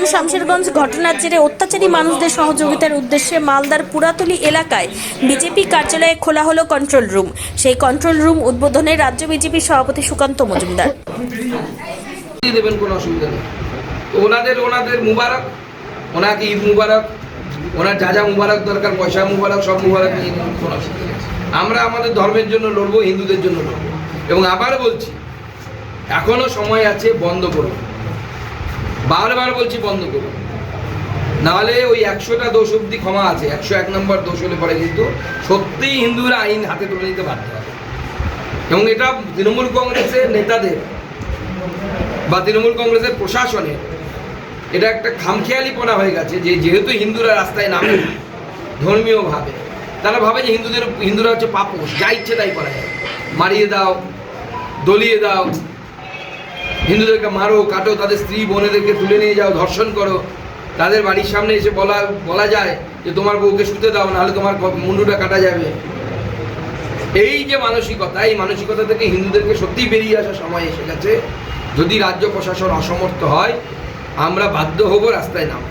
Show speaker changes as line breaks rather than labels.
রাজস্থান শামশেরগঞ্জ ঘটনার জেরে অত্যাচারী মানুষদের সহযোগিতার উদ্দেশ্যে মালদার পুরাতলি এলাকায় বিজেপি কার্যালয়ে খোলা হলো কন্ট্রোল রুম সেই কন্ট্রোল রুম উদ্বোধনে রাজ্য বিজেপি সভাপতি সুকান্ত মজুমদার।
দেবেন কোনো অসুবিধা নেই। ওনাদের ওনাদের মুবারক, ওনাকে ঈদ মুবারক, ওনার যা যা মুবারক দরকার, পয়সা মুবারক, সব মুবারক নিয়ে কোনো অসুবিধা নেই। আমরা আমাদের ধর্মের জন্য লড়বো, হিন্দুদের জন্য লড়বো। এবং আবার বলছি, এখনও সময় আছে বন্ধ করুন। বারবার বলছি বন্ধ করুন নাহলে ওই একশোটা দোষ অব্দি ক্ষমা আছে, একশো এক নম্বর দোষ হলে পরে কিন্তু সত্যিই হিন্দুরা আইন হাতে তুলে নিতে বাধ্য হবে। এবং এটা তৃণমূল কংগ্রেসের নেতাদের বা তৃণমূল কংগ্রেসের প্রশাসনের, এটা একটা খামখেয়ালিপনা হয়ে গেছে যে যেহেতু হিন্দুরা রাস্তায় নামে ধর্মীয়ভাবে তারা ভাবে যে হিন্দুদের, হিন্দুরা হচ্ছে পাপোশ যা ইচ্ছে তাই করা যায়। মারিয়ে দাও, দলিয়ে দাও হিন্দুদেরকে মারো, কাটো, তাদের স্ত্রী, বোনেদেরকে তুলে নিয়ে যাও, ধর্ষণ করো। তাদের বাড়ির সামনে এসে বলা বলা যায় যে, তোমার বউকে শুতে দাও, নাহলে তোমার মুন্ডুটা কাটা যাবে। এই যে মানসিকতা, এই মানসিকতা থেকে হিন্দুদেরকে সত্যিই বেরিয়ে আসার সময় এসে গেছে। যদি রাজ্য প্রশাসন অসমর্থ হয়, আমরা বাধ্য হব রাস্তায় নাম